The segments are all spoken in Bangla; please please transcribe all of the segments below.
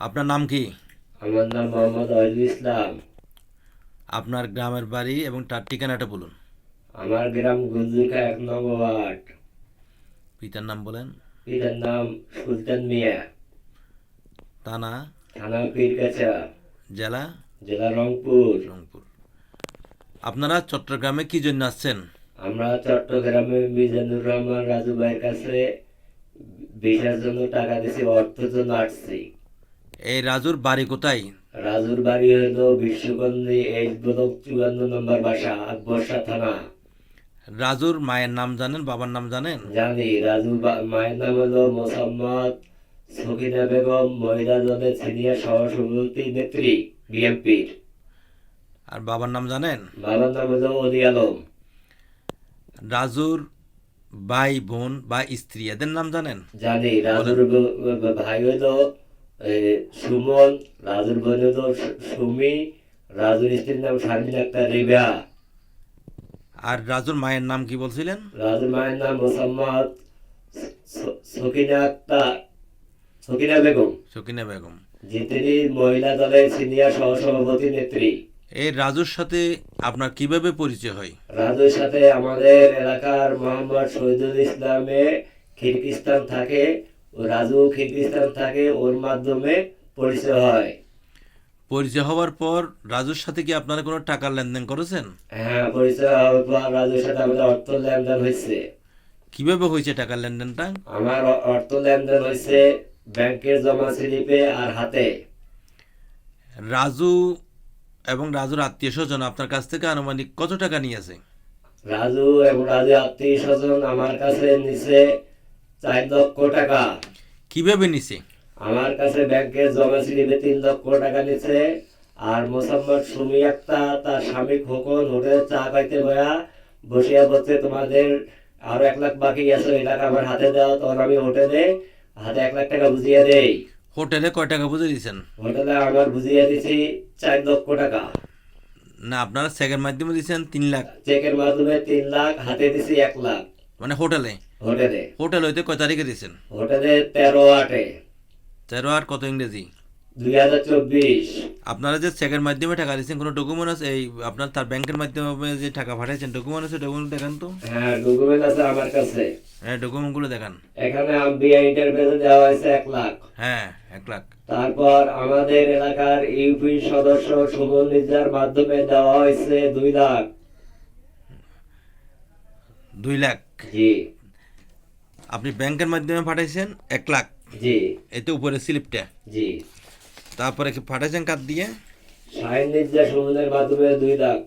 আপনার নাম কি? আমার নাম মোহাম্মদ অহিদুল ইসলাম। আপনার গ্রামের বাড়ি এবং তার ঠিকানাটা বলুন। আমার গ্রাম গুলজুকা এক নম্বর ওয়ার্ড। পিতার নাম বলেন। পিতার নাম সুলতান মিয়া। থানা থানা পীরকাছা জেলা? জেলা রংপুর। রংপুর। আপনারা চট্টগ্রামে কি জন্য আসছেন? আমরা চট্টগ্রামে মিজানুর রহমান রাজু ভাইয়ের কাছে ভিসার জন্য টাকা দিয়েছি অর্থের জন্য আসছি। এই রাজুর বাড়ি কোথায়? রাজুর বাড়ি হলো বিশ্বকন্দি এইচ ব্লক চুয়ান্ন নম্বর বাসা আকবরসা থানা। রাজুর মায়ের নাম জানেন বাবার নাম জানেন? জানি রাজু মায়ের নাম হলো মোসাম্মদ সকিনা বেগম মহিলা দলের সিনিয়র সহসভাপতি নেত্রী বিএনপির। আর বাবার নাম জানেন? বাবার নাম হলো অলি আলম। রাজুর ভাই বোন বা স্ত্রী এদের নাম জানেন? জানি রাজুর ভাই হলো সুমন রাজুর বোন হলো সু- সুমি রাজুর স্ত্রীর নাম শারমিন আক্তার রিবা আর রাজুর মায়ের নাম কি বলছিলেন? রাজুর মায়ের নাম মোসাম্মদ সকিনা আক্তার সকিনা বেগম। সকিনা বেগম। যে তিনি মহিলা দলের সিনিয়র সহসভাপতি নেত্রী। এই রাজুর সাথে আপনার কীভাবে পরিচয় হয়? রাজুর সাথে আমাদের এলাকার মোহাম্মদ শহীদুল ইসলামে খিরকিস্তান থাকে। রাজু থাকে ওর মাধ্যমে পরিচয় হয়। পরিচয় হওয়ার পর রাজুর সাথে কি আপনারা কোনো টাকার লেনদেন করেছেন? হ্যাঁ পরিচয় হওয়ার পর রাজুর সাথে আমাদের অর্থ লেনদেন হয়েছে। কীভাবে হয়েছে টাকার লেনদেনটা? আমার অর্থ লেনদেন হয়েছে ব্যাংকের জমা স্লিপে আর হাতে। রাজু এবং রাজুর আত্মীয় স্বজন আপনার কাছ থেকে আনুমানিক কত টাকা নিয়েছে? রাজু এবং রাজু আত্মীয় স্বজন আমার কাছে নিছে চার লক্ষ টাকা। কীভাবে নিছে? আমার কাছে ব্যাংকের জমা স্লিপে তিন লক্ষ টাকা নিছে আর মোসাম্মদ সুমি একটা তার স্বামী খোকন হোটেলে চা খাইতে বয়া বসিয়া বলছে তোমাদের আরও এক লাখ বাকি আছে ওই টাকা আমার হাতে দাও তখন আমি হোটেলে হাতে এক লাখ টাকা বুঝিয়ে দেই। হোটেলে কয় টাকা বুঝে দিয়েছেন হোটেলে আমার বুঝিয়ে দিছি চার লক্ষ টাকা। না আপনারা চেকের মাধ্যমে দিয়েছেন তিন লাখ। চেকের মাধ্যমে তিন লাখ হাতে দিছি এক লাখ। মানে হোটেলে? হোটেলে হোটেল হইতে কয় তারিখে দিয়েছেন? হোটেলে তেরো আটে। তেরো আর কত ইংরেজি? দুই হাজার চব্বিশ। আপনারা যে চেকের মাধ্যমে টাকা দিয়েছেন কোনো ডকুমেন্ট আছে? এই আপনার তার ব্যাংকের মাধ্যমে যে টাকা পাঠিয়েছেন ডকুমেন্ট আছে? ডকুমেন্ট দেখান তো। হ্যাঁ ডকুমেন্ট আছে আমার কাছে। হ্যাঁ ডকুমেন্টগুলো দেখান। এখানে আম্বিয়া ইন্টারভিউ দেওয়া হয়েছে এক লাখ। হ্যাঁ এক লাখ। তারপর আমাদের এলাকার ইউপি সদস্য সুমন নিজার মাধ্যমে দেওয়া হয়েছে দুই লাখ। দুই লাখ। জি। আপনি ব্যাংকের মাধ্যমে পাঠাইছেন এক লাখ। জি। এতে উপরে স্লিপটা। জি। তারপরে কি পাঠাইছেন কার্ড দিয়ে? সুমনের মাধ্যমে দুই লাখ।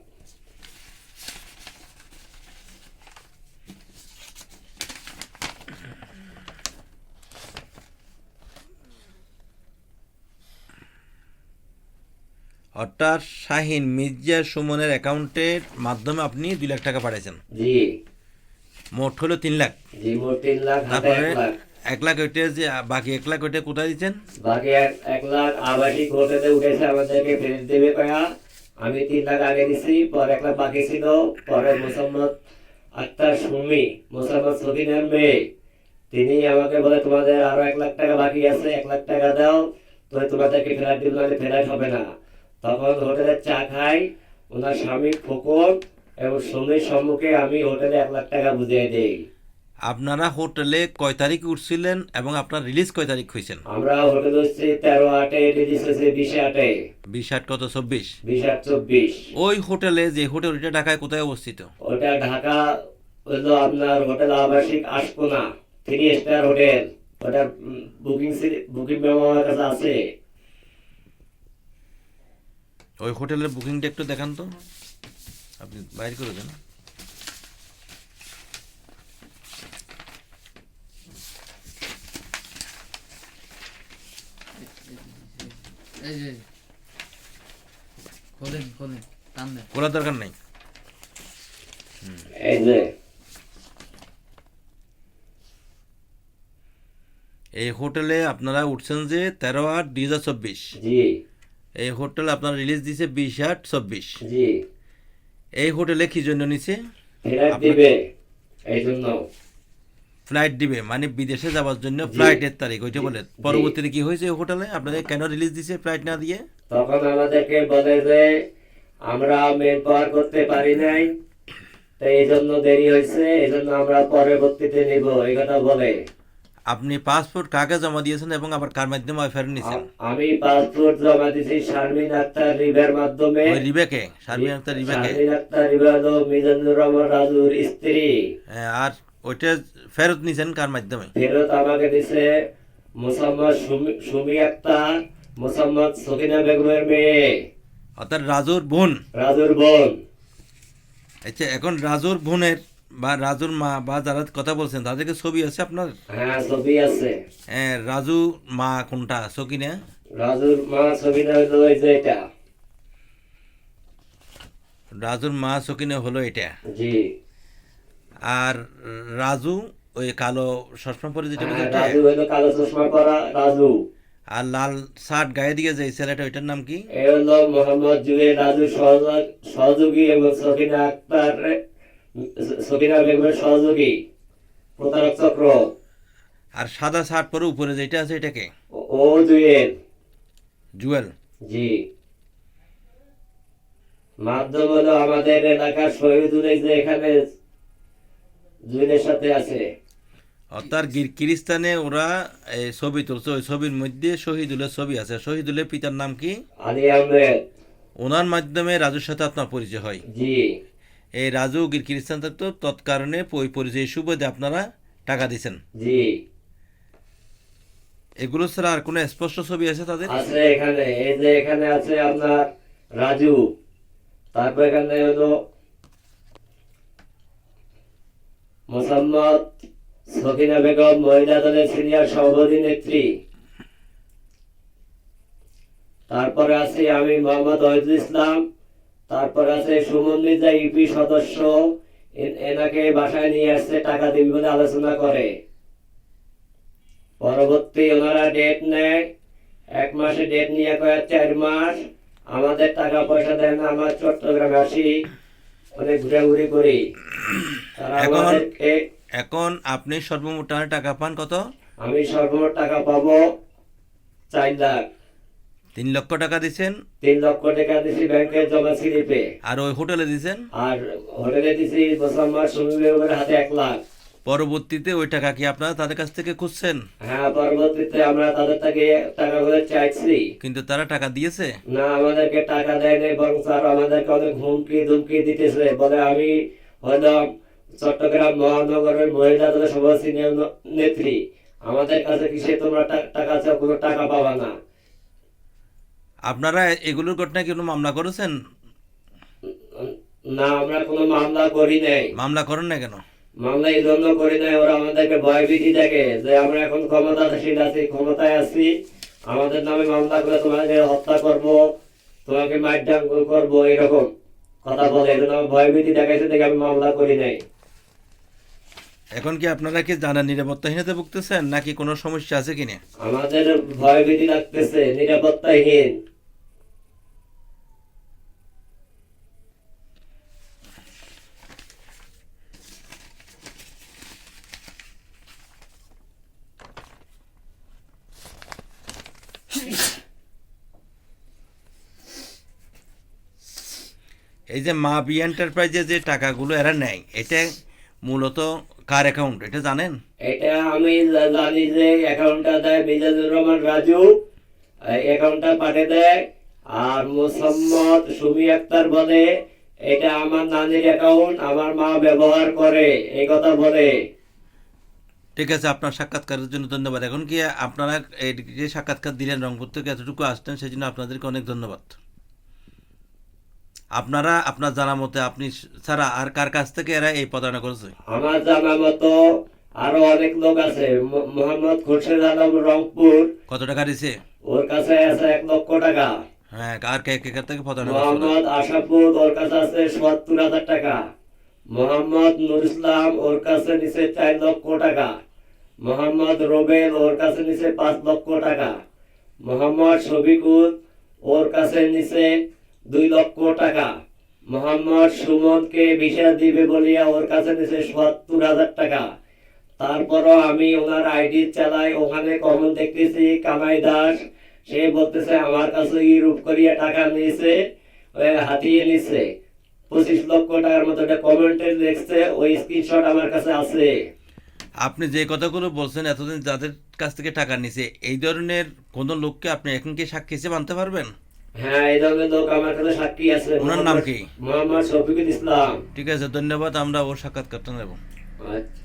অর্থাৎ শাহিন মির্জা সুমনের অ্যাকাউন্টের মাধ্যমে আপনি দুই লাখ টাকা পাঠাইছেন। জি। মোট হলো তিন লাখ। তারপরে এক লাখ। ওইটা যে বাকি এক লাখ ওইটা কোথায় দিচ্ছেন? বাকি এক লাখ আবাসিক হোটেলে উঠেছে আমাদেরকে ফেরত দেবে আমি তিন লাখ আগে দিছি পর এক লাখ বাকি ছিল। পরে মোসাম্মদ আক্তার সুমি মোসাম্মদ মেয়ে তিনি আমাকে বলে তোমাদের আরও এক লাখ টাকা বাকি আছে এক লাখ টাকা দাও। তো তোমাদেরকে ফেরত হবে না। তখন হোটেলে চা খাই ওনার স্বামী খোকন এবং সুমির সম্মুখে আমি হোটেলে এক লাখ টাকা বুঝিয়ে দিই। আপনারা হোটেলে কয় তারিখ উঠছিলেন এবং আপনার রিলিজ কয় তারিখ হয়েছেন আমরা হোটেল হচ্ছে তেরো আটে রিলিজ বিশে আটে। বিশ আট কত চব্বিশ? বিশ আট চব্বিশ। ওই হোটেলে যে হোটেল ওইটা ঢাকায় কোথায় অবস্থিত? ওটা ঢাকা হলো আপনার হোটেল আবাসিক আশকোনা থ্রি স্টার হোটেল। ওটার বুকিং বুকিং আমার কাছে আছে। ওই হোটেলের বুকিংটা একটু দেখান তো। আপনি বাইর করে দেন এই খোলার দরকার নাই এই হোটেলে আপনারা উঠছেন যে তেরো আট দুই হাজার চব্বিশ এই হোটেল আপনার রিলিজ দিছে বিশ আট চব্বিশ এই হোটেলে কি জন্য নিছে? দিবে এই জন্য। ফ্লাইট দিবে মানে বিদেশে যাওয়ার জন্য ফ্লাইটের তারিখ ওইটা বলে পরবর্তীতে কি হয়েছে ওই হোটেলে? আপনাদের কেন রিলিজ দিছে ফ্লাইট না দিয়ে? তখন আমাদেরকে বলে যে আমরা মেন পাওয়ার করতে পারি নাই তো এই জন্য দেরি হয়েছে এই জন্য আমরা পরবর্তীতে নিব এই কথা বলে। আপনি পাসপোর্ট কাকে জমা দিয়েছেন এবং আবার কার মাধ্যমে ফেরত নিয়েছেন? আমি পাসপোর্ট জমা দিছি শারমিন আক্তার রিবের মাধ্যমে। ওই রিবেকে? শারমিন আক্তার রিবেকে? শারমিন আক্তার রিবে হলো মিজানুর রহমান রাজুর স্ত্রী। হ্যাঁ, আর ওইটা ফেরত নিয়েছেন কার মাধ্যমে? ফেরত আমাকে দিছে মোসাম্মদ সুমি- সুমি আক্তার মোসাম্মদ সকিনা বেগমের মেয়ে। অর্থাৎ রাজুর বোন। রাজুর বোন। আচ্ছা এখন রাজুর বোনের বা রাজুর মা বা যারা কথা বলছেন তাদেরকে ছবি আছে আপনার? হ্যাঁ ছবি আছে। হ্যাঁ, রাজু মা কোনটা? সকিনা রাজুর মা ছবিটা হলো ওই যে এটা। রাজুর মা সকিনা হলো এটা? জি। আর রাজু ওই কালো চশমা পরে যেটা হ্যাঁ? রাজু হলো কালো চশমা পরা রাজু। আর লাল শার্ট গায়ে দিয়ে যে ছেলেটা ওইটার নাম কি? এ হলো মোহাম্মদ জুয়েল রাজু সহযোগী এবং সকিনা আক্তার বেগমের সহযোগী প্রতারক চক্র। আর সাদা শার্ট পরে উপরে যেটা আছে এটাকে? ও- জুয়েল। জুয়েল। জি। মাধ্যম হলো আমাদের এলাকার শহীদুল যে এখানে জুয়েলের সাথে আছে। অর্থাৎ কিরিস্তানে ওরা এই ছবি তুলছে। ওই ছবির মধ্যে শহীদুলের ছবি আছে। শহীদুলের পিতার নাম কি? আলী আহমেদ। ওনার মাধ্যমে রাজুর সাথে আপনার পরিচয় হয়। জি। এই রাজু কিরিস্তান থাকতো তৎকারণে ওই পরিচয় সুবাদে আপনারা টাকা দিছেন জি। এগুলো ছাড়া আর কোনো স্পষ্ট ছবি আছে তাদের? আছে এখানে এই যে এখানে আছে আপনার রাজু। তারপর এখানে হলো মোসাম্মদ সকিনা বেগম মহিলা দলের সিনিয়র সভাপতি নেত্রী। তারপরে আছে আমি মোহাম্মদ ওয়াহিদুল ইসলাম। তারপর আছে সুমন মির্জা ইউপি সদস্য। এনাকে বাসায় নিয়ে আসছে টাকা দিবি বলে আলোচনা করে। পরবর্তী ওনারা ডেট নেয়। এক মাসে ডেট নিয়ে কয়েক চার মাস। আমাদের টাকা পয়সা দেয় না আমার চট্টগ্রামে আসি। অনেক ঘুরাঘুরি করি। এখন আপনি সর্বমোট টাকা পান কত? আমি সর্বমোট টাকা পাবো চার লাখ। তিন লক্ষ টাকা দিছেন। তিন লক্ষ টাকা দিছি ব্যাংকে জমা স্লিপে আর ওই হোটেলে দিছেন? আর হোটেলে দিছি মোসাম্মদ সুমি বেগমের হাতে এক লাখ। পরবর্তীতে ওই টাকা কি আপনারা তাদের কাছ থেকে খুঁজছেন? হ্যাঁ পরবর্তীতে আমরা তাদের থেকে টাকাগুলো চাইছি। কিন্তু তারা টাকা দিয়েছে? না আমাদেরকে টাকা দেয় নাই বরং স্যার আমাদেরকে অনেক হুমকি ধুমকি দিতেছে। বলে আমি হলাম চট্টগ্রাম মহানগরের মহিলা দলের সভাপতি নেত্রী। আমাদের কাছে কিসে তোমরা টাকা চাও? কোনো টাকা পাবা না। আপনারা এগুলোর ঘটনায় কোনো মামলা করেছেন? না আমরা কোনো মামলা করি নাই। মামলা করেন না কেন? মামলা এই জন্য করি নাই ওরা আমাদেরকে ভয়ভীতি দেখে যে আমরা এখন ক্ষমতাশীল আছি ক্ষমতায় আছি। আমাদের নামে মামলা করে তোমাকে হত্যা করব তোমাকে করব এরকম কথা বলে। এই জন্য আমার ভয়ভীতি দেখাইছে দেখে আমি মামলা করি নাই। এখন কি আপনারা কি জানা নিরাপত্তাহীনতা ভুগতেছেন নাকি কোনো সমস্যা আছে কিনা? আমাদের ভয়ভীতি লাগতেছে নিরাপত্তাহীন। এই যে মা বি এন্টারপ্রাইজে যে টাকাগুলো এরা নেয় এটা মূলত কার অ্যাকাউন্ট এটা জানেন? এটা আমি জানি যে অ্যাকাউন্টটা দেয় মিজানুর রহমান রাজু। অ্যাকাউন্টটা পাঠিয়ে দেয়। আর মোসাম্মদ সুমি আক্তার বলে এটা আমার নানির অ্যাকাউন্ট আমার মা ব্যবহার করে। এই কথা বলে। ঠিক আছে আপনার সাক্ষাৎকারের জন্য ধন্যবাদ। এখন কি আপনারা এই যে সাক্ষাৎকার দিলেন রংপুর থেকে এতটুকু আসতেন সেই জন্য আপনাদেরকে অনেক ধন্যবাদ। আপনারা আপনার জানা মতে আপনি ছাড়া আর কার কাছ থেকে এরা এই প্রতারণা করেছে? আমার জানা মতো আরও অনেক লোক আছে। মোহাম্মদ খুরশেদ আলম রংপুর। কত টাকা দিছে? ওর কাছে আছে এক লক্ষ টাকা। হ্যাঁ আর কে কে কার থেকে প্রতারণা মোহাম্মদ আশাপুর ওর কাছে আছে সত্তর হাজার টাকা। মোহাম্মদ নুর ইসলাম ওর কাছে নিচে চার লক্ষ টাকা। মোহাম্মদ রোবেল ওর কাছে নিচে পাঁচ লক্ষ টাকা। মোহাম্মদ শফিকুল ওর কাছে নিচে দুই লক্ষ টাকা। মোহাম্মদ সুমনকে ভিসা দিবে বলিয়া ওর কাছে নিচে সত্তর হাজার টাকা। তারপরও আমি ওনার আইডি চালাই, ওখানে কমেন্ট দেখতেছি কানাই দাস। সে বলতেছে, আমার কাছে ইউরোপ করিয়া টাকা নিয়েছে হাতিয়ে নিছে পঁচিশ লক্ষ টাকার মতো একটা কমেন্টে দেখছে ওই স্ক্রিনশট আমার কাছে আছে। আপনি যে কথাগুলো বলছেন, এতদিন যাদের কাছ থেকে টাকা নিছে এই ধরনের কোনো লোককে আপনি এখন কি সাক্ষী হিসেবে আনতে পারবেন? হ্যাঁ এই ধরনের লোক আমার কাছে সাক্ষী আছে ওনার নাম কি? মোহাম্মদ শফিকুল ইসলাম ঠিক আছে ধন্যবাদ আমরা ওর সাক্ষাৎকারটা নেব আচ্ছা।